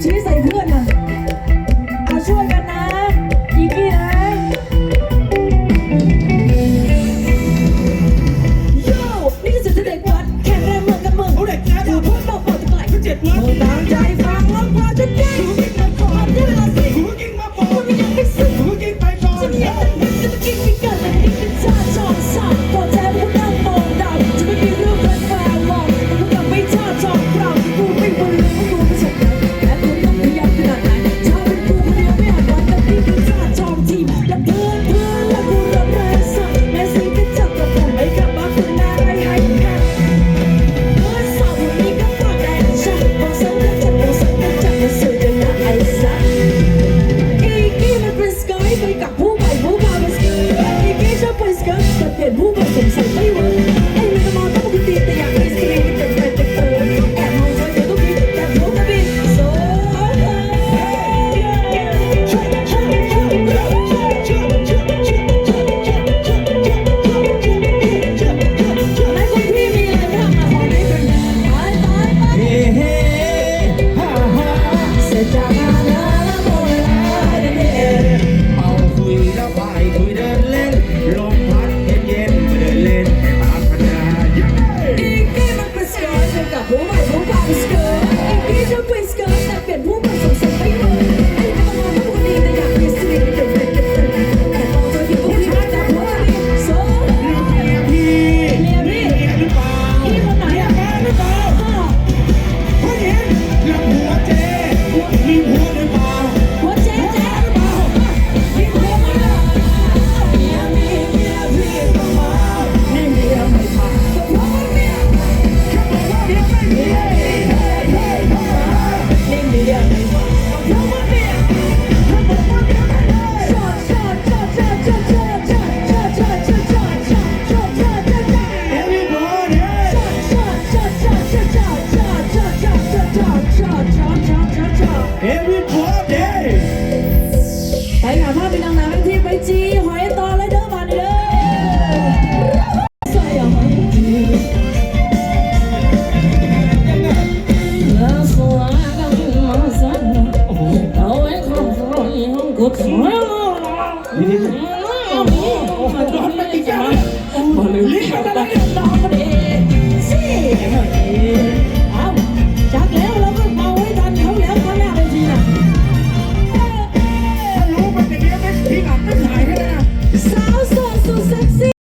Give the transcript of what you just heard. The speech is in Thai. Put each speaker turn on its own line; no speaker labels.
Chia! กูถึงนี่
นี่
มันร้อนมันติดกันมันเลยรีบไป
เลย